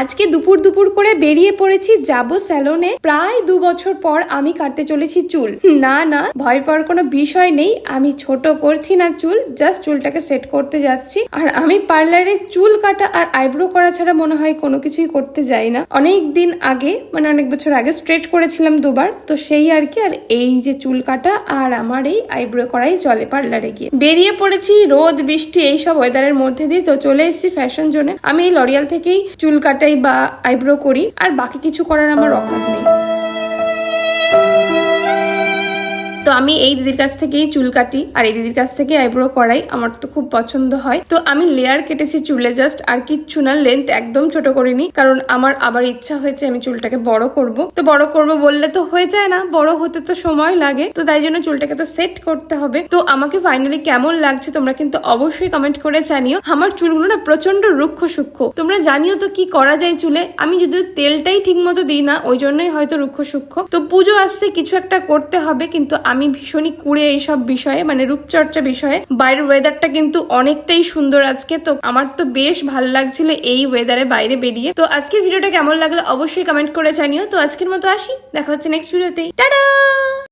আজকে দুপুর দুপুর করে বেরিয়ে পড়েছি যাব স্যালনে। প্রায় দু বছর পর আমি কাটতে চলেছি চুল। না না, ভয় পাওয়ার কোনো বিষয় নেই। আমি ছোট করছি না চুল জাস্ট চুলটাকে সেট করতে যাচ্ছি। আর আমি পার্লারে চুল কাটা আর আইব্রো করা ছাড়া মনে হয় কোনো কিছুই করতে যাই না। অনেক দিন আগে মানে অনেক বছর আগে স্ট্রেট করেছিলাম দুবার। তো সেই আর কি, আর এই যে চুল কাটা আর আমার এই আইব্রো করাই চলে পার্লারে গিয়ে। বেরিয়ে পড়েছি, রোদ, বৃষ্টি, এইসব ওয়েদারের মধ্যে দিয়ে তো চলে এসেছি ফ্যাশন জোনে আমি এই লরিয়াল থেকেই চুল কাটাই বা আইব্রো করি আর বাকি কিছু করার আমার অকাত নেই। আমি এই দিদির কাছ থেকেই চুল কাটি আর এই দিদির কাছ থেকে আইব্রো করাই। আমার তো খুব পছন্দ হয়। তো আমি লেয়ার কেটেছি চুলে জাস্ট আর কিচ্ছু না লেন্থ একদম ছোট করিনি। কারণ আমার আবার ইচ্ছা হয়েছে আমি চুলটাকে বড় করব। তো বড় করব বললে তো হয়ে যায় না, বড় হতে তো সময় লাগে। তো তাই জন্য চুলটাকে তো সেট করতে হবে। তো আমাকে ফাইনালি কেমন লাগছে তোমরা কিন্তু অবশ্যই কমেন্ট করে জানিও। আমার চুলগুলো না প্রচণ্ড রুক্ষ সূক্ষ্ম। তোমরা জানিও তো কি করা যায় চুলে। আমি যদি তেলটাই ঠিক মতো দিই না, ওই জন্যই হয়তো রুক্ষ সূক্ষ্ম। তো পুজো আসছে, কিছু একটা করতে হবে, কিন্তু আমি ভীষণই কুড়ে এইসব বিষয়ে মানে রূপচর্চা বিষয়ে। বাইরের ওয়েদারটা কিন্তু অনেকটাই সুন্দর আজকে, তো আমার তো বেশ ভালো লাগছিল এই ওয়েদারে বাইরে বেরিয়ে। তো আজকের ভিডিওটা কেমন লাগল অবশ্যই কমেন্ট করে জানিও। তো আজকের মতো আসি, দেখা হচ্ছে নেক্সট ভিডিওতেই টাটা!